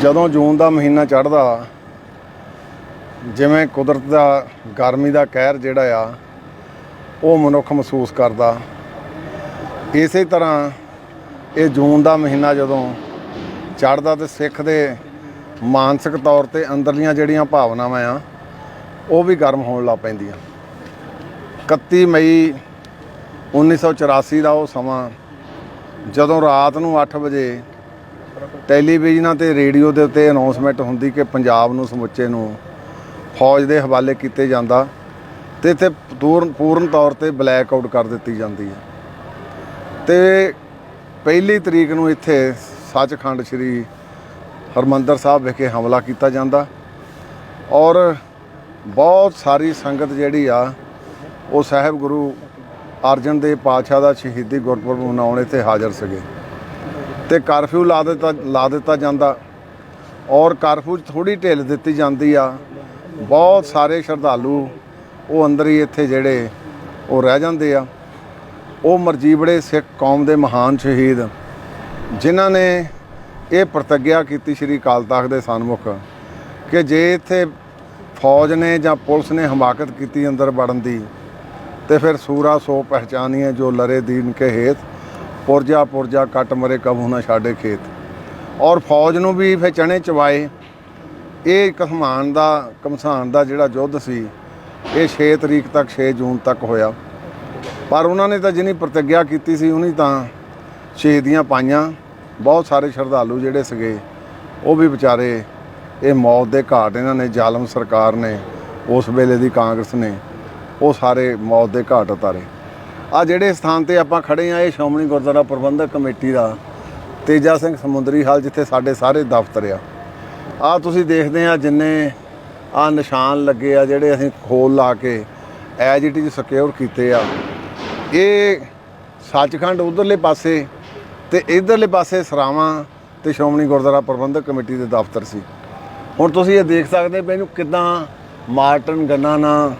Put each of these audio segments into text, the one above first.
ਜਦੋਂ ਜੂਨ ਦਾ ਮਹੀਨਾ ਚੜ੍ਹਦਾ, ਜਿਵੇਂ ਕੁਦਰਤ ਦਾ, ਗਰਮੀ ਦਾ ਕਹਿਰ ਜਿਹੜਾ ਆ, ਉਹ ਮਨੁੱਖ ਮਹਿਸੂਸ ਕਰਦਾ। ਇਸੇ ਤਰ੍ਹਾਂ ਇਹ ਜੂਨ ਦਾ ਮਹੀਨਾ ਜਦੋਂ ਚੜ੍ਹਦਾ ਤੇ ਸਿੱਖ ਦੇ ਮਾਨਸਿਕ ਤੌਰ ਤੇ ਅੰਦਰਲੀਆਂ ਜਿਹੜੀਆਂ ਭਾਵਨਾਵਾਂ ਆ, ਉਹ ਵੀ ਗਰਮ ਹੋਣ ਲੱਗ ਪੈਂਦੀਆਂ। 31 ਮਈ 1984 ਦਾ ਉਹ ਸਮਾਂ, ਜਦੋਂ ਰਾਤ ਨੂੰ 8 ਵਜੇ ਟੈਲੀਵਿਜ਼ਨਾਂ ਤੇ ਰੇਡੀਓ ਦੇ ਉੱਤੇ ਅਨਾਉਂਸਮੈਂਟ ਹੁੰਦੀ ਕਿ ਪੰਜਾਬ ਨੂੰ, ਸਮੁੱਚੇ ਨੂੰ ਫੌਜ ਦੇ ਹਵਾਲੇ ਕੀਤੇ ਜਾਂਦਾ ਤੇ ਇੱਥੇ ਪੂਰਨ ਪੂਰਨ ਤੌਰ ਤੇ ਬਲੈਕ ਆਊਟ ਕਰ ਦਿੱਤੀ ਜਾਂਦੀ ਹੈ। ਤੇ ਪਹਿਲੀ ਤਰੀਕ ਨੂੰ ਇੱਥੇ ਸੱਚਖੰਡ ਸ੍ਰੀ ਹਰਮੰਦਰ ਸਾਹਿਬ ਵਿਖੇ ਹਮਲਾ ਕੀਤਾ ਜਾਂਦਾ ਔਰ ਬਹੁਤ ਸਾਰੀ ਸੰਗਤ ਜਿਹੜੀ ਆ, ਉਹ ਸਾਹਿਬ ਗੁਰੂ ਅਰਜਨ ਦੇਵ ਪਾਤਸ਼ਾਹ ਦਾ ਸ਼ਹੀਦੀ ਗੁਰਪੁਰਬ ਮਨਾਉਣ ਇੱਥੇ ਹਾਜ਼ਰ ਸੀਗੇ। ਤੇ ਕਰਫਿਊ ਲਾ ਦਿੱਤਾ ਲਾ ਦਿੱਤਾ ਜਾਂਦਾ। ਔਰ ਕਰਫਿਊ 'ਚ ਥੋੜੀ ਢਿੱਲ ਦਿੱਤੀ ਜਾਂਦੀ ਆ। ਬਹੁਤ ਸਾਰੇ ਸ਼ਰਧਾਲੂ ਉਹ ਅੰਦਰ ਹੀ ਇੱਥੇ ਜਿਹੜੇ ਉਹ ਰਹਿ ਜਾਂਦੇ ਆ। ਉਹ ਮਰਜੀਬੜੇ ਸਿੱਖ ਕੌਮ ਦੇ ਮਹਾਨ ਸ਼ਹੀਦ, ਜਿਨ੍ਹਾਂ ਨੇ ਇਹ ਪ੍ਰਤੱਗਿਆ ਕੀਤੀ ਸ੍ਰੀ ਅਕਾਲ ਤਖਤ ਦੇ ਸਨਮੁਖ ਕਿ ਜੇ ਇੱਥੇ ਫੌਜ ਨੇ ਜਾਂ ਪੁਲਿਸ ਨੇ ਹਮਾਕਤ ਕੀਤੀ ਅੰਦਰ ਵੜਨ ਦੀ, ਤੇ ਫਿਰ ਸੂਰਾ ਸੋ ਪਹਿਚਾਨੀਏ ਜੋ ਲਰੇ ਦੀਨ ਕੇ ਹੇਤ ਪੁਰਜਾ ਪੁਰਜਾ ਕੱਟ ਮਰੇ ਕਬੂ ਨਾ ਛਾੜੇ ਖੇਤ। ਔਰ ਫੌਜ ਨੂੰ ਵੀ ਫਿਰ ਚਣੇ ਚਵਾਏ ਇਹ ਕਸਮਾਨ ਦਾ, ਕਮਸਾਨ ਦਾ ਜਿਹੜਾ ਯੁੱਧ ਸੀ, ਇਹ 6 ਤਰੀਕ ਤੱਕ 6 ਜੂਨ ਤੱਕ ਹੋਇਆ। ਪਰ ਉਹਨਾਂ ਨੇ ਤਾਂ ਜਿਨੀ ਪ੍ਰਤੀਗਿਆ ਕੀਤੀ ਸੀ ਉਹਨੀ ਤਾਂ ਸ਼ਹੀਦੀਆਂ ਪਾਈਆਂ। ਬਹੁਤ ਸਾਰੇ ਸ਼ਰਧਾਲੂ ਜਿਹੜੇ ਸੀਗੇ, ਉਹ ਵੀ ਵਿਚਾਰੇ, ਇਹ ਮੌਤ ਦੇ ਘਾਟ ਇਹਨਾਂ ਨੇ, ਜ਼ਾਲਮ ਸਰਕਾਰ ਨੇ, ਉਸ ਵੇਲੇ ਦੀ ਕਾਂਗਰਸ ਨੇ, ਉਹ ਸਾਰੇ ਮੌਤ ਦੇ ਘਾਟ ਉਤਾਰੇ। ਆ ਜਿਹੜੇ ਸਥਾਨ ਤੇ ਆਪਾਂ ਖੜੇ ਆ, ਇਹ ਸ਼੍ਰੋਮਣੀ ਗੁਰਦੁਆਰਾ ਪ੍ਰਬੰਧਕ ਕਮੇਟੀ ਦਾ ਤੇਜਾ ਸਿੰਘ ਸਮੁੰਦਰੀ ਹਾਲ, ਜਿੱਥੇ ਸਾਡੇ ਸਾਰੇ ਦਫ਼ਤਰ ਆ। ਆ ਤੁਸੀਂ ਦੇਖਦੇ ਆ ਜਿੰਨੇ ਆ ਨਿਸ਼ਾਨ ਲੱਗੇ ਆ, ਜਿਹੜੇ ਅਸੀਂ ਖੋਲ ਲਾ ਕੇ ਐਜ ਇਟ ਇਜ਼ ਸਿਕਿਉਰ ਕੀਤੇ ਆ। ਇਹ ਸੱਚਖੰਡ ਉਧਰਲੇ ਪਾਸੇ ਤੇ ਇਧਰਲੇ ਪਾਸੇ ਸਰਾਵਾਂ ਤੇ ਸ਼੍ਰੋਮਣੀ ਗੁਰਦੁਆਰਾ ਪ੍ਰਬੰਧਕ ਕਮੇਟੀ ਦੇ ਦਫ਼ਤਰ ਸੀ। ਹੁਣ ਤੁਸੀਂ ਇਹ ਦੇਖ ਸਕਦੇ ਪਏ ਇਹਨੂੰ ਕਿਦਾਂ ਮਾਰਟਨ ਗੰਨਾ ਨਾਲ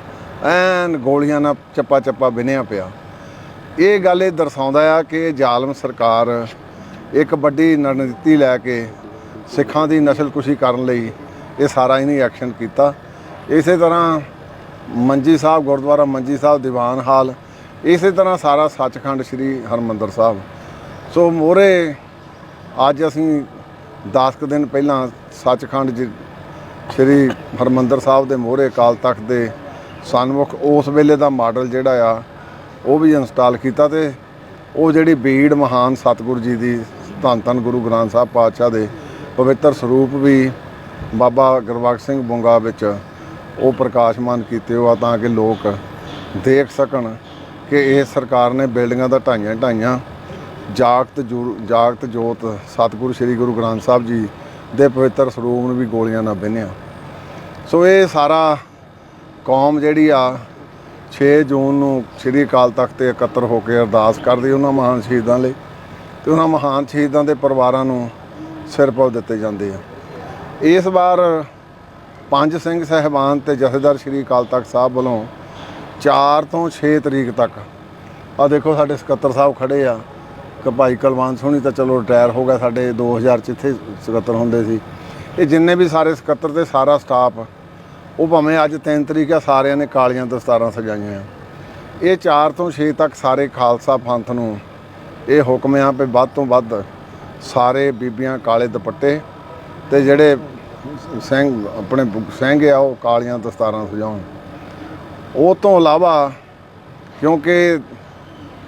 ਐਨ ਗੋਲੀਆਂ ਨਾਲ ਚੱਪਾ ਚੱਪਾ ਬਿਨਿਆ ਪਿਆ। ਇਹ ਗੱਲ ਇਹ ਦਰਸਾਉਂਦਾ ਆ ਕਿ ਜ਼ਾਲਮ ਸਰਕਾਰ ਇੱਕ ਵੱਡੀ ਰਣਨੀਤੀ ਲੈ ਕੇ ਸਿੱਖਾਂ ਦੀ ਨਸਲਕੁਸ਼ੀ ਕਰਨ ਲਈ ਇਹ ਸਾਰਾ ਇਹਨੇ ਐਕਸ਼ਨ ਕੀਤਾ। ਇਸੇ ਤਰ੍ਹਾਂ ਮੰਜੀ ਸਾਹਿਬ, ਗੁਰਦੁਆਰਾ ਮੰਜੀ ਸਾਹਿਬ, ਦੀਵਾਨ ਹਾਲ, ਇਸੇ ਤਰ੍ਹਾਂ ਸਾਰਾ ਸੱਚਖੰਡ ਸ੍ਰੀ ਹਰਮੰਦਰ ਸਾਹਿਬ। ਸੋ ਮੋਰੇ, ਅੱਜ ਅਸੀਂ 10 ਕੁ ਦਿਨ ਪਹਿਲਾਂ ਸੱਚਖੰਡ ਜੀ, ਸ੍ਰੀ ਹਰਮੰਦਰ ਸਾਹਿਬ ਦੇ ਮੋਹਰੇ ਅਕਾਲ ਤਖਤ ਦੇ ਸਨਮੁਖ ਉਸ ਵੇਲੇ ਦਾ ਮਾਡਲ ਜਿਹੜਾ ਆ ਉਹ ਵੀ ਇੰਸਟਾਲ ਕੀਤਾ ਤੇ ਉਹ ਜਿਹੜੀ ਬੀੜ ਮਹਾਨ ਸਤਿਗੁਰੂ ਜੀ ਦੀ ਧੰਨ ਧੰਨ ਗੁਰੂ ਗ੍ਰੰਥ ਸਾਹਿਬ ਪਾਤਸ਼ਾਹ ਦੇ ਪਵਿੱਤਰ ਸਰੂਪ ਵੀ ਬਾਬਾ ਗੁਰਬਖਸ਼ ਸਿੰਘ ਬੁੰਗਾ ਵਿੱਚ ਉਹ ਪ੍ਰਕਾਸ਼ਮਾਨ ਕੀਤੇ ਹੋਆ ਤਾਂ ਕਿ ਲੋਕ ਦੇਖ ਸਕਣ ਕਿ ਇਹ ਸਰਕਾਰ ਨੇ ਬਿਲਡਿੰਗਾਂ ਦਾ ਢਾਈਆਂ ਢਾਈਆਂ ਜਾਗਤ ਜੁਰ- ਜਾਗਤ ਜੋਤ ਸਤਿਗੁਰੂ ਸ੍ਰੀ ਗੁਰੂ ਗ੍ਰੰਥ ਸਾਹਿਬ ਜੀ ਦੇ ਪਵਿੱਤਰ ਸਰੂਪ ਨੂੰ ਵੀ ਗੋਲੀਆਂ ਨਾਲ ਬਿੰਨਿਆ। ਸੋ ਇਹ ਸਾਰਾ ਕੌਮ ਜਿਹੜੀ ਆ 6 ਜੂਨ ਨੂੰ ਸ੍ਰੀ ਅਕਾਲ ਤਖਤ ਤੇ ਇਕੱਤਰ ਹੋ ਕੇ ਅਰਦਾਸ ਕਰਦੀ ਉਹਨਾਂ ਮਹਾਨ ਸ਼ਹੀਦਾਂ ਲਈ ਤੇ ਉਹਨਾਂ ਮਹਾਨ ਸ਼ਹੀਦਾਂ ਦੇ ਪਰਿਵਾਰਾਂ ਨੂੰ ਸਿਰ ਪਾਉ ਦਿੱਤੇ ਜਾਂਦੇ ਆ। ਇਸ ਵਾਰ ਪੰਜ ਸਿੰਘ ਸਹਿਬਾਨ ਤੇ ਜਥੇਦਾਰ ਸ੍ਰੀ ਅਕਾਲ ਤਖਤ ਸਾਹਿਬ ਵੱਲੋਂ 4 ਤੋਂ 6 ਤਰੀਕ ਤੱਕ ਆ ਦੇਖੋ ਸਾਡੇ ਸਕੱਤਰ ਸਾਹਿਬ ਖੜੇ ਆ, ਕਿ ਭਾਈ ਕੁਲਵੰਤ ਸੋਹਣੀ ਤਾਂ ਚਲੋ ਰਿਟਾਇਰ ਹੋ ਗਿਆ ਸਾਡੇ 2000 ਚ ਇੱਥੇ ਸਕੱਤਰ ਹੁੰਦੇ ਸੀ। ਇਹ ਜਿੰਨੇ ਵੀ ਸਾਰੇ ਸਕੱਤਰ ਤੇ ਸਾਰਾ ਸਟਾਫ ਉਹ ਭਾਵੇਂ ਅੱਜ 3 ਤਰੀਕ ਆ, ਸਾਰਿਆਂ ਨੇ ਕਾਲੀਆਂ ਦਸਤਾਰਾਂ ਸਜਾਈਆਂ ਆ। ਇਹ 4 ਤੋਂ 6 ਤੱਕ ਸਾਰੇ ਖਾਲਸਾ ਪੰਥ ਨੂੰ ਇਹ ਹੁਕਮ ਆ ਵੀ ਵੱਧ ਤੋਂ ਵੱਧ ਸਾਰੇ ਬੀਬੀਆਂ ਕਾਲੇ ਦੁਪੱਟੇ ਤੇ ਜਿਹੜੇ ਸਿੰਘ, ਆਪਣੇ ਸਿੰਘ ਆ, ਉਹ ਕਾਲੀਆਂ ਦਸਤਾਰਾਂ ਸਜਾਉਣ। ਉਹ ਤੋਂ ਇਲਾਵਾ ਕਿਉਂਕਿ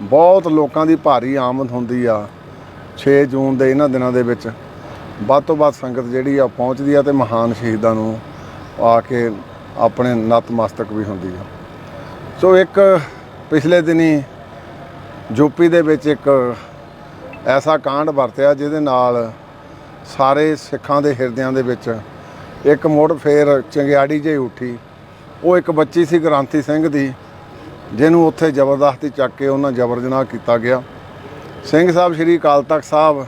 ਬਹੁਤ ਲੋਕਾਂ ਦੀ ਭਾਰੀ ਆਮਦ ਹੁੰਦੀ ਆ 6 ਜੂਨ ਦੇ ਇਹਨਾਂ ਦਿਨਾਂ ਦੇ ਵਿੱਚ, ਵੱਧ ਤੋਂ ਵੱਧ ਸੰਗਤ ਜਿਹੜੀ ਆ ਪਹੁੰਚਦੀ ਆ ਤੇ ਮਹਾਨ ਸ਼ਹੀਦਾਂ ਨੂੰ ਆ ਕੇ ਆਪਣੇ ਨਤਮਸਤਕ ਵੀ ਹੁੰਦੀ ਆ ਸੋ ਇੱਕ ਪਿਛਲੇ ਦਿਨੀ ਯੂਪੀ ਦੇ ਵਿੱਚ ਇੱਕ ਐਸਾ ਕਾਂਡ ਵਰਤਿਆ ਜਿਹਦੇ ਨਾਲ ਸਾਰੇ ਸਿੱਖਾਂ ਦੇ ਹਿਰਦਿਆਂ ਦੇ ਵਿੱਚ ਇੱਕ ਮੁੜ ਫੇਰ ਚੰਗਿਆੜੀ ਜਿਹੀ ਉੱਠੀ। ਉਹ ਇੱਕ ਬੱਚੀ ਸੀ ਗ੍ਰਾਂਤੀ ਸਿੰਘ ਦੀ, ਜਿਹਨੂੰ ਉੱਥੇ ਜ਼ਬਰਦਸਤੀ ਚੱਕ ਕੇ ਉਹਨਾਂ ਜਬਰ ਜਨਾਹ ਕੀਤਾ ਗਿਆ। ਸਿੰਘ ਸਾਹਿਬ ਸ਼੍ਰੀ ਅਕਾਲ ਤਖਤ ਸਾਹਿਬ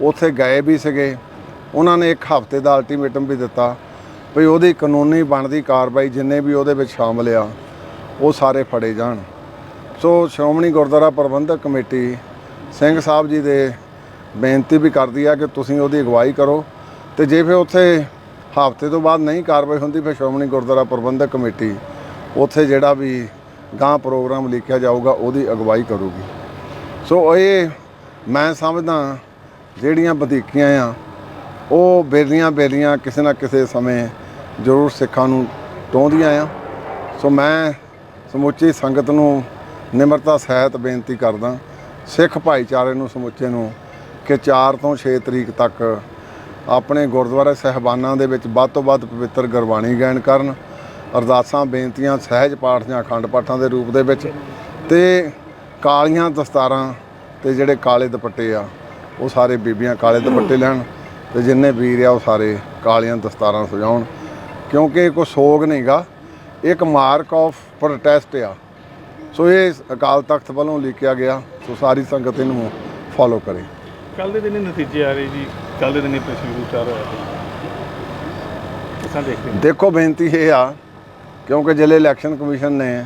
ਉੱਥੇ ਗਏ ਵੀ ਸੀਗੇ। ਉਹਨਾਂ ਨੇ ਇੱਕ ਹਫ਼ਤੇ ਦਾ ਅਲਟੀਮੇਟਮ ਵੀ ਦਿੱਤਾ। ਵੀ ਉਹਦੀ ਕਾਨੂੰਨੀ ਬਣਦੀ ਕਾਰਵਾਈ ਜਿੰਨੇ ਵੀ ਉਹਦੇ ਵਿੱਚ ਸ਼ਾਮਲ ਆ, ਉਹ ਸਾਰੇ ਫੜੇ ਜਾਣ। ਸੋ ਸ਼੍ਰੋਮਣੀ ਗੁਰਦੁਆਰਾ ਪ੍ਰਬੰਧਕ ਕਮੇਟੀ ਸਿੰਘ ਸਾਹਿਬ ਜੀ ਦੇ ਬੇਨਤੀ ਵੀ ਕਰਦੀ ਆ ਕਿ ਤੁਸੀਂ ਉਹਦੀ ਅਗਵਾਈ ਕਰੋ ਤੇ ਜੇ ਫਿਰ ਉੱਥੇ ਹਫ਼ਤੇ ਤੋਂ ਬਾਅਦ ਨਹੀਂ ਕਾਰਵਾਈ ਹੁੰਦੀ, ਫਿਰ ਸ਼੍ਰੋਮਣੀ ਗੁਰਦੁਆਰਾ ਪ੍ਰਬੰਧਕ ਕਮੇਟੀ ਉੱਥੇ ਜਿਹੜਾ ਵੀ ਗਾਂ ਪ੍ਰੋਗਰਾਮ ਲਿਖਿਆ ਜਾਊਗਾ, ਉਹਦੀ ਅਗਵਾਈ ਕਰੂਗੀ। ਸੋ ਇਹ ਮੈਂ ਸਮਝਦਾ ਜਿਹੜੀਆਂ ਵਧੀਕੀਆਂ ਆ, ਉਹ ਬੇਲੀਆਂ ਬੇਲੀਆਂ ਕਿਸੇ ਨਾ ਕਿਸੇ ਸਮੇਂ ਜ਼ਰੂਰ ਸਿੱਖਾਂ ਨੂੰ ਟੋਂਦੀਆਂ ਆ। ਸੋ ਮੈਂ ਸਮੁੱਚੀ ਸੰਗਤ ਨੂੰ ਨਿਮਰਤਾ ਸਹਿਤ ਬੇਨਤੀ ਕਰਦਾ ਸਿੱਖ ਭਾਈਚਾਰੇ ਨੂੰ ਸਮੁੱਚੇ ਨੂੰ ਕਿ 4 ਤੋਂ 6 ਤਰੀਕ ਤੱਕ ਆਪਣੇ ਗੁਰਦੁਆਰਾ ਸਹਿਬਾਨਾਂ ਦੇ ਵਿੱਚ ਵੱਧ ਤੋਂ ਵੱਧ ਪਵਿੱਤਰ ਗੁਰਬਾਣੀ ਗਾਇਨ ਕਰਨ, ਅਰਦਾਸਾਂ, ਬੇਨਤੀਆਂ, ਸਹਿਜ ਪਾਠ ਜਾਂ ਅਖੰਡ ਪਾਠਾਂ ਦੇ ਰੂਪ ਦੇ ਵਿੱਚ ਤੇ ਕਾਲੀਆਂ ਦਸਤਾਰਾਂ ਤੇ ਜਿਹੜੇ ਕਾਲੇ ਦੁਪੱਟੇ ਆ, ਉਹ ਸਾਰੇ ਬੀਬੀਆਂ ਕਾਲੇ ਦੁਪੱਟੇ ਲੈਣ ਤੇ ਜਿੰਨੇ ਵੀਰ ਆ ਉਹ ਸਾਰੇ ਕਾਲੀਆਂ ਦਸਤਾਰਾਂ ਸਜਾਉਣ। ਕਿਉਂਕਿ ਇਹ ਕੋਈ ਸੋਗ ਨਹੀਂਗਾ। ਇੱਕ ਮਾਰਕ ਆਫ ਪ੍ਰੋਟੈਸਟ ਆ। ਸੋ ਇਹ ਅਕਾਲ ਤਖਤ ਵੱਲੋਂ ਲਿਖਿਆ ਗਿਆ। ਸੋ ਸਾਰੀ ਸੰਗਤ ਇਹਨੂੰ ਫੋਲੋ ਕਰੇ। ਕੱਲ ਦੇ ਦਿਨ ਨਤੀਜੇ ਆ ਰਹੇ ਜੀ। ਕੱਲ ਦੇ ਦਿਨ ਪ੍ਰਸ਼ਨ ਵਿਚਾਰ ਹੋਇਆ ਦੇਖਦੇ ਹੋ? ਦੇਖੋ ਬੇਨਤੀ ਇਹ ਆ ਕਿਉਂਕਿ ਜ਼ਿਲ੍ਹੇ ਇਲੈਕਸ਼ਨ ਕਮਿਸ਼ਨ ਨੇ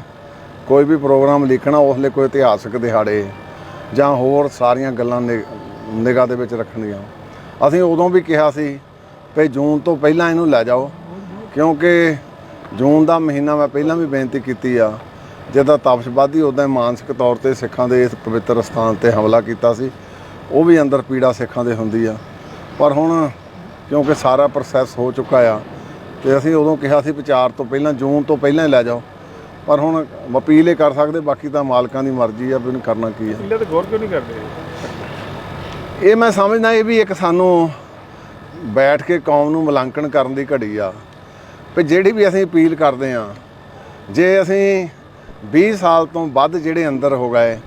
ਕੋਈ ਵੀ ਪ੍ਰੋਗਰਾਮ ਲਿਖਣਾ ਉਸ ਲਈ ਕੋਈ ਇਤਿਹਾਸਕ ਦਿਹਾੜੇ ਜਾਂ ਹੋਰ ਸਾਰੀਆਂ ਗੱਲਾਂ ਨਿਗਾਹ ਦੇ ਵਿੱਚ ਰੱਖਣੀਆਂ। ਅਸੀਂ ਉਦੋਂ ਵੀ ਕਿਹਾ ਸੀ ਕਿ ਜੂਨ ਤੋਂ ਪਹਿਲਾਂ ਇਹਨੂੰ ਲੈ ਜਾਓ। ਕਿਉਂਕਿ ਜੂਨ ਦਾ ਮਹੀਨਾ ਮੈਂ ਪਹਿਲਾਂ ਵੀ ਬੇਨਤੀ ਕੀਤੀ ਆ ਜਿਹਦਾ ਤਪਸ਼ਵਾਦੀ ਉਦਾਂ ਮਾਨਸਿਕ ਤੌਰ ਤੇ ਸਿੱਖਾਂ ਦੇ ਇਸ ਪਵਿੱਤਰ ਸਥਾਨ ਤੇ ਹਮਲਾ ਕੀਤਾ ਸੀ ਉਹ ਵੀ ਅੰਦਰ ਪੀੜਾ ਸਿੱਖਾਂ ਦੇ ਹੁੰਦੀ ਆ। ਪਰ ਹੁਣ ਕਿਉਂਕਿ ਸਾਰਾ ਪ੍ਰੋਸੈਸ ਹੋ ਚੁੱਕਾ ਆ ਤੇ ਅਸੀਂ ਉਦੋਂ ਕਿਹਾ ਸੀ ਵਿਚਾਰ ਤੋਂ ਪਹਿਲਾਂ ਜੂਨ ਤੋਂ ਪਹਿਲਾਂ ਹੀ ਲੈ ਜਾਓ। ਪਰ ਹੁਣ ਅਪੀਲ ਹੀ ਕਰ ਸਕਦੇ ਬਾਕੀ ਤਾਂ ਮਾਲਕਾਂ ਦੀ ਮਰਜ਼ੀ ਆ ਵੀ ਉਹਨੇ ਕਰਨਾ ਕੀ ਆ। ਪਹਿਲਾਂ ਤਾਂ ਗੌਰ ਕਿਉਂ ਨਹੀਂ ਕਰਦੇ? ਇਹ ਮੈਂ ਸਮਝਦਾ ਇਹ ਵੀ ਇੱਕ ਸਾਨੂੰ ਬੈਠ ਕੇ ਕੌਮ ਨੂੰ ਮੁਲਾਂਕਣ ਕਰਨ ਦੀ ਘੜੀ ਆ। ਵੀ ਜਿਹੜੀ ਵੀ ਅਸੀਂ ਅਪੀਲ ਕਰਦੇ ਆ ਜੇ ਅਸੀਂ 20 ਸਾਲ ਤੋਂ ਵੱਧ ਜਿਹੜੇ ਅੰਦਰ ਹੋ ਗਏ,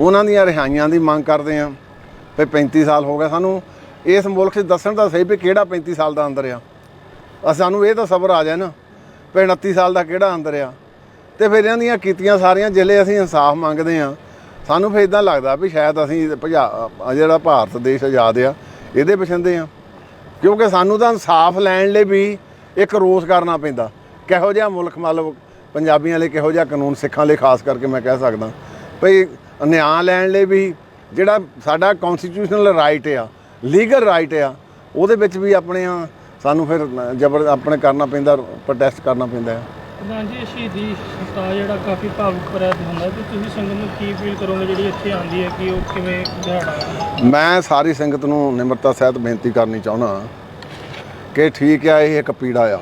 ਉਹਨਾਂ ਦੀਆਂ ਰਿਹਾਈਆਂ ਦੀ ਮੰਗ ਕਰਦੇ ਆ ਵੀ 35 ਸਾਲ ਹੋ ਗਏ ਸਾਨੂੰ, ਇਸ ਮੁਲਕ 'ਚ ਦੱਸਣ ਦਾ ਸਹੀ ਵੀ ਕਿਹੜਾ 35 ਸਾਲ ਦਾ ਅੰਦਰ ਆ। ਸਾਨੂੰ ਇਹ ਤਾਂ ਸਬਰ ਆ ਜਾਏ ਨਾ, ਵੀ 29 ਸਾਲ ਦਾ ਕਿਹੜਾ ਅੰਦਰ ਆ। ਤੇ ਫਿਰ ਇਹਨਾਂ ਦੀਆਂ ਕੀਤੀਆਂ ਸਾਰੀਆਂ ਜ਼ਿਲ੍ਹੇ ਅਸੀਂ ਇਨਸਾਫ ਮੰਗਦੇ ਆ ਸਾਨੂੰ ਫਿਰ ਇਦਾਂ ਲੱਗਦਾ ਵੀ ਸ਼ਾਇਦ ਅਸੀਂ ਭਜਾ- ਜਿਹੜਾ ਭਾਰਤ ਦੇਸ਼ ਆਜ਼ਾਦ ਆ, ਇਹਦੇ ਪਛੰਦੇ ਆ ਕਿਉਂਕਿ ਸਾਨੂੰ ਤਾਂ ਇਨਸਾਫ ਲੈਣ ਲਈ ਵੀ ਇੱਕ ਰੋਸ ਕਰਨਾ ਪੈਂਦਾ। ਕਿਹੋ ਜਿਹਾ ਮੁਲਕ ਮਤਲਬ ਪੰਜਾਬੀਆਂ ਲਈ ਕਿਹੋ ਜਿਹਾ ਕਾਨੂੰਨ ਸਿੱਖਾਂ ਲਈ ਖਾਸ ਕਰਕੇ ਮੈਂ ਕਹਿ ਸਕਦਾ। ਭਈ ਨਿਆਂ ਲੈਣ ਲਈ ਵੀ ਜਿਹੜਾ ਸਾਡਾ ਕਨਸਟੀਟਿਊਸ਼ਨਲ ਰਾਈਟ ਆ ਲੀਗਲ ਰਾਈਟ ਆ ਉਹਦੇ ਵਿੱਚ ਵੀ ਆਪਣੇ ਆ ਸਾਨੂੰ ਫਿਰ ਜਬਰ ਆਪਣੇ ਕਰਨਾ ਪੈਂਦਾ ਪ੍ਰੋਟੈਸਟ ਕਰਨਾ ਪੈਂਦਾ ਹੈ ਪ੍ਰਧਾਨ ਜੀ ਸ਼ਹੀਦੀ ਸਪਤਾਹ ਜਿਹੜਾ ਕਾਫੀ ਭਾਵੁਕ ਭਰਿਆ ਹੁੰਦਾ ਤੇ ਤੁਸੀਂ ਸੰਗਤ ਨੂੰ ਕੀ ਅਪੀਲ ਕਰੋਗੇ ਜਿਹੜੀ ਇੱਥੇ ਆਉਂਦੀ ਹੈ ਕਿ ਉਹ ਕਿਵੇਂ ਦਿਹਾੜਾ? ਮੈਂ ਸਾਰੀ ਸੰਗਤ ਨੂੰ ਨਿਮਰਤਾ ਸਹਿਤ ਬੇਨਤੀ ਕਰਨੀ ਚਾਹੁੰਦਾ ਕਿ ਠੀਕ ਆ, ਇਹ ਇੱਕ ਪੀੜਾ ਆ।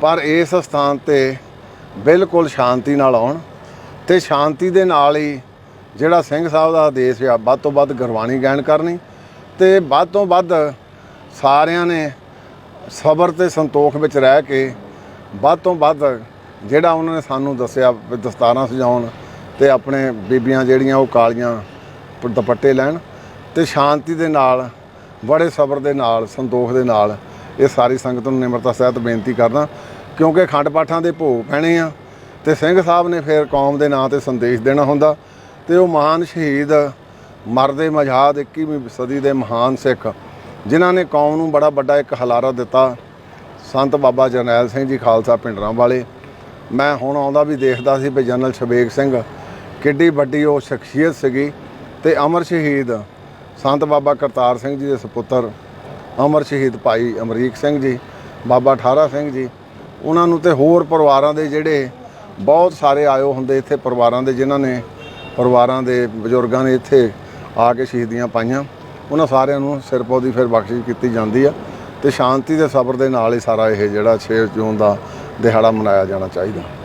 ਪਰ ਇਸ ਸਥਾਨ ਤੇ ਬਿਲਕੁਲ ਸ਼ਾਂਤੀ ਨਾਲ ਆਉਣ ਤੇ ਸ਼ਾਂਤੀ ਦੇ ਨਾਲ ਹੀ ਜਿਹੜਾ ਸਿੰਘ ਸਾਹਿਬ ਦਾ ਆਦੇਸ਼ ਆ, ਵੱਧ ਤੋਂ ਵੱਧ ਗੁਰਬਾਣੀ ਗਾਇਨ ਕਰਨੀ ਤੇ ਵੱਧ ਤੋਂ ਵੱਧ ਸਾਰਿਆਂ ਨੇ ਸਬਰ ਤੇ ਸੰਤੋਖ ਵਿੱਚ ਰਹਿ ਕੇ ਵੱਧ ਤੋਂ ਵੱਧ ਜਿਹੜਾ ਉਹਨਾਂ ਨੇ ਸਾਨੂੰ ਦੱਸਿਆ ਵੀ ਦਸਤਾਰਾਂ ਸਜਾਉਣ ਤੇ ਆਪਣੇ ਬੀਬੀਆਂ ਜਿਹੜੀਆਂ ਉਹ ਕਾਲੀਆਂ ਦੁਪੱਟੇ ਲੈਣ ਤੇ ਸ਼ਾਂਤੀ ਦੇ ਨਾਲ, ਬੜੇ ਸਬਰ ਦੇ ਨਾਲ, ਸੰਤੋਖ ਦੇ ਨਾਲ ਇਹ ਸਾਰੀ ਸੰਗਤ ਨੂੰ ਨਿਮਰਤਾ ਸਹਿਤ ਬੇਨਤੀ ਕਰਦਾ, ਕਿਉਂਕਿ ਖੰਡ ਪਾਠਾਂ ਦੇ ਭੋਗ ਪੈਣੇ ਆ, ਤੇ ਸਿੰਘ ਸਾਹਿਬ ਨੇ ਫਿਰ ਕੌਮ ਦੇ ਨਾਂ ਤੇ ਸੰਦੇਸ਼ ਦੇਣਾ ਹੁੰਦਾ, ਤੇ ਉਹ ਮਹਾਨ ਸ਼ਹੀਦ ਮਰਦੇ ਮਜ਼ਾਦ 21ਵੀਂ ਸਦੀ ਦੇ ਮਹਾਨ ਸਿੱਖ, ਜਿਨ੍ਹਾਂ ਨੇ ਕੌਮ ਨੂੰ ਬੜਾ ਵੱਡਾ ਇੱਕ ਹਲਾਰਾ ਦਿੱਤਾ, ਸੰਤ ਬਾਬਾ ਜਰਨੈਲ ਸਿੰਘ ਜੀ ਖਾਲਸਾ ਪਿੰਡਰਾਂ ਵਾਲੇ ਮੈਂ ਹੁਣ ਆਉਂਦਾ ਵੀ ਦੇਖਦਾ ਸੀ ਵੀ ਜਨਰਲ ਸ਼ਬੇਗ ਸਿੰਘ ਕਿੱਡੀ ਵੱਡੀ ਉਹ ਸ਼ਖਸੀਅਤ ਸੀਗੀ, ਤੇ ਅਮਰ ਸ਼ਹੀਦ ਸੰਤ ਬਾਬਾ ਕਰਤਾਰ ਸਿੰਘ ਜੀ ਦੇ ਸੁਪੁੱਤਰ ਅਮਰ ਸ਼ਹੀਦ ਭਾਈ ਅਮਰੀਕ ਸਿੰਘ ਜੀ, ਬਾਬਾ ਠਾਰਾ ਸਿੰਘ ਜੀ, ਉਹਨਾਂ ਨੂੰ ਤੇ ਹੋਰ ਪਰਿਵਾਰਾਂ ਦੇ ਜਿਹੜੇ ਬਹੁਤ ਸਾਰੇ ਆਇਓ ਹੁੰਦੇ ਇੱਥੇ ਪਰਿਵਾਰਾਂ ਦੇ, ਜਿਨ੍ਹਾਂ ਨੇ ਪਰਿਵਾਰਾਂ ਦੇ ਬਜ਼ੁਰਗਾਂ ਨੇ ਇੱਥੇ ਆ ਕੇ ਸ਼ਹੀਦੀਆਂ ਪਾਈਆਂ। ਉਹਨਾਂ ਸਾਰਿਆਂ ਨੂੰ ਸਿਰਪੋ ਦੀ ਫਿਰ ਬਖਸ਼ਿਸ਼ ਕੀਤੀ ਜਾਂਦੀ ਆ ਤੇ ਸ਼ਾਂਤੀ ਤੇ ਸਬਰ ਦੇ ਨਾਲ ਹੀ ਸਾਰਾ ਇਹ ਜਿਹੜਾ 6 ਜੂਨ ਦਾ ਦਿਹਾੜਾ ਮਨਾਇਆ ਜਾਣਾ ਚਾਹੀਦਾ।